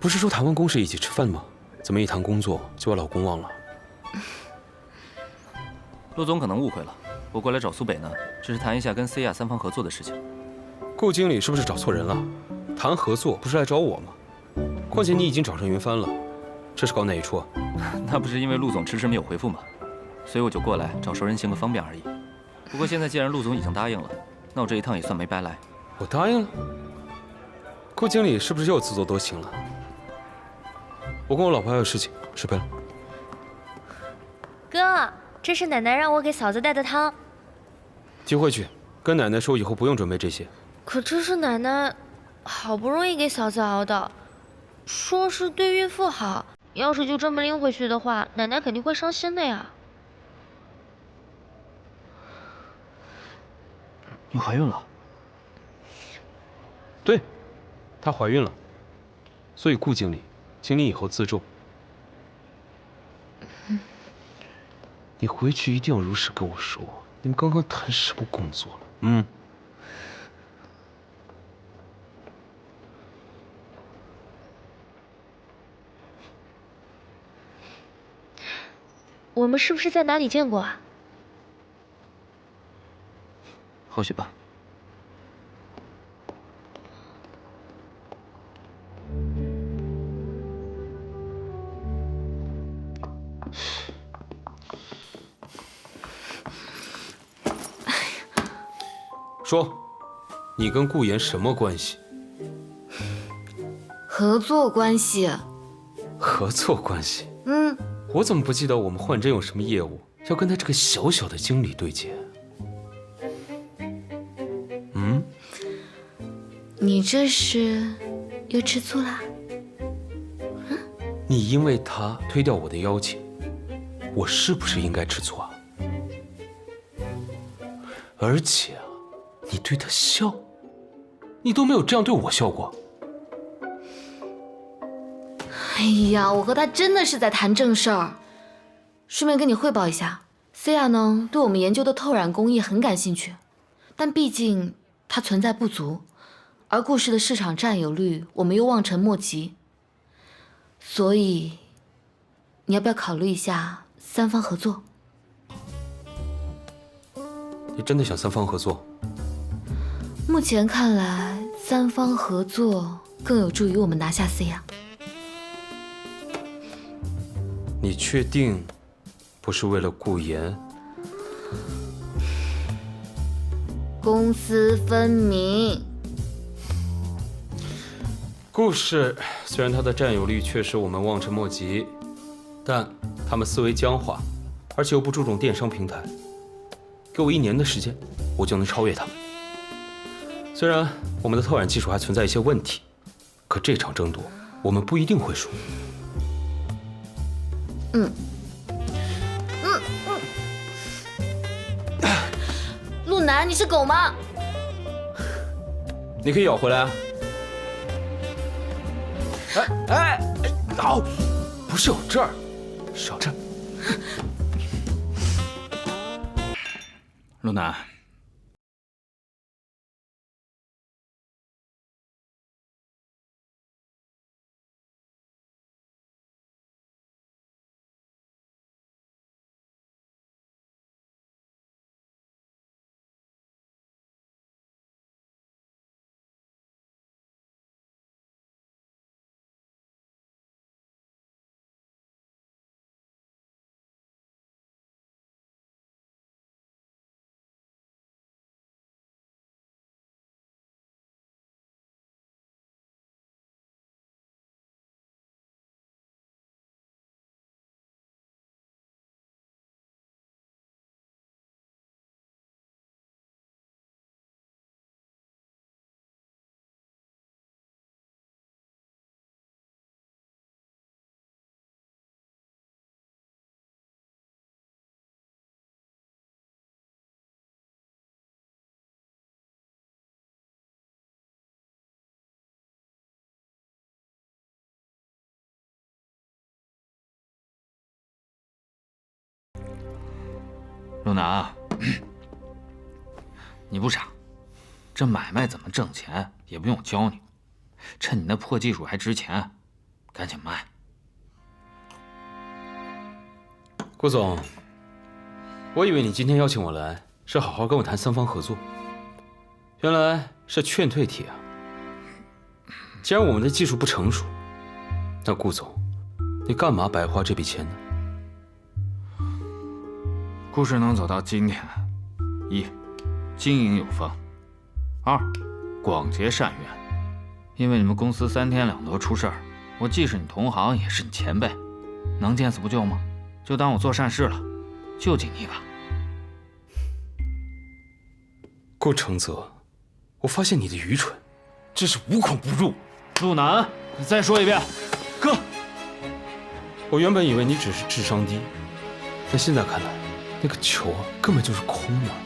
不是说谈完公事一起吃饭吗？怎么一谈工作就把老公忘了？陆总可能误会了，我过来找苏北呢，只是谈一下跟 C 亚三方合作的事情。顾经理是不是找错人了？谈合作不是来找我吗？况且你已经找上云帆了，这是搞哪一出啊？那不是因为陆总迟迟没有回复吗？所以我就过来找熟人行个方便而已。不过现在既然陆总已经答应了，那我这一趟也算没白来。我答应了。顾经理是不是又自作多情了？我跟我老婆还有事情，失陪了。哥，这是奶奶让我给嫂子带的汤。寄回去，跟奶奶说以后不用准备这些。可这是奶奶好不容易给嫂子熬的，说是对孕妇好。要是就这么拎回去的话，奶奶肯定会伤心的呀。你怀孕了？对，她怀孕了。所以顾经理，请你以后自重。你回去一定要如实跟我说，你们刚刚谈什么工作了？嗯。我们是不是在哪里见过啊？或许吧。说，你跟顾言什么关系？合作关系。合作关系。嗯。我怎么不记得我们幻真有什么业务要跟他这个小小的经理对接？嗯？你这是又吃醋啦？你因为他推掉我的邀请，我是不是应该吃醋啊？而且啊，你对他笑，你都没有这样对我笑过。哎呀，我和他真的是在谈正事儿。顺便跟你汇报一下思雅呢对我们研究的透染工艺很感兴趣，但毕竟它存在不足，而故事的市场占有率我们又望尘莫及，所以你要不要考虑一下三方合作？你真的想三方合作？目前看来，三方合作更有助于我们拿下 C 亚。你确定不是为了顾言？公私分明。顾氏虽然它的占有率确实我们望尘莫及，但他们思维僵化，而且又不注重电商平台。给我一年的时间，我就能超越他们。虽然我们的透染技术还存在一些问题，可这场争夺我们不一定会输。嗯，嗯嗯，陆南，你是狗吗？你可以咬回来啊！哎哎哎，咬，不是咬这儿，是咬这儿。陆南。陆南，你不傻，这买卖怎么挣钱也不用我教你，趁你那破技术还值钱，赶紧卖。顾总，我以为你今天邀请我来是好好跟我谈三方合作，原来是劝退帖啊！既然我们的技术不成熟，那顾总，你干嘛白花这笔钱呢？故事能走到今天，一，经营有方；二，广结善缘。因为你们公司三天两头出事儿，我既是你同行，也是你前辈，能见死不救吗？就当我做善事了，救济你一把。顾承泽，我发现你的愚蠢，真是无孔不入。陆南，你再说一遍。哥，我原本以为你只是智商低，但现在看来，那个球根本就是空的。